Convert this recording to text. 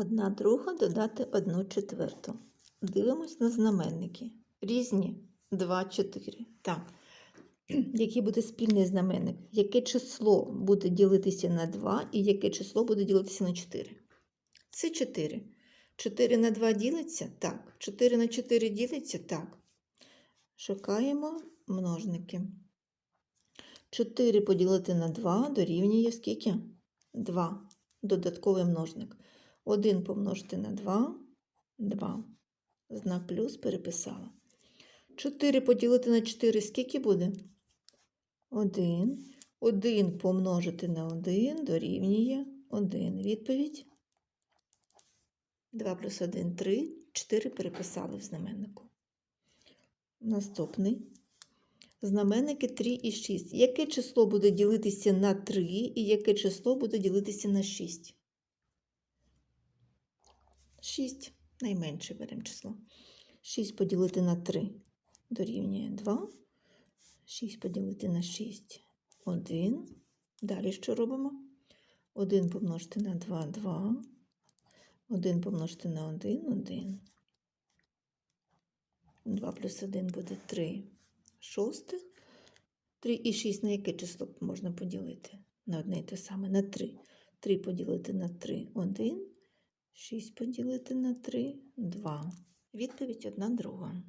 Одна друга додати одну четверту. Дивимось на знаменники. Різні 2, 4. Так. Який буде спільний знаменник? Яке число буде ділитися на 2 і яке число буде ділитися на 4? Це 4. 4 на 2 ділиться? Так. 4 на 4 ділиться? Так. Шукаємо множники. 4 поділити на 2 дорівнює скільки? 2. Додатковий множник. 1 помножити на 2 2. Знак плюс переписала. 4 поділити на 4 скільки буде? 1. 1 помножити на 1 дорівнює 1. Відповідь 2 плюс 1 3. 4 переписали в знаменнику. Наступний. Знаменники 3 і 6. Яке число буде ділитися на 3 і яке число буде ділитися на 6? 6. Найменше беремо число. 6 поділити на 3 дорівнює 2. 6 поділити на 6 1. Далі що робимо? 1 помножити на 2 2. 1 помножити на 1 1. 2 плюс 1 буде 3 шостих. 3 і 6 на яке число можна поділити? На одне і те саме, на 3. 3 поділити на 3 1. 6 поділити на 3 2. Відповідь одна друга.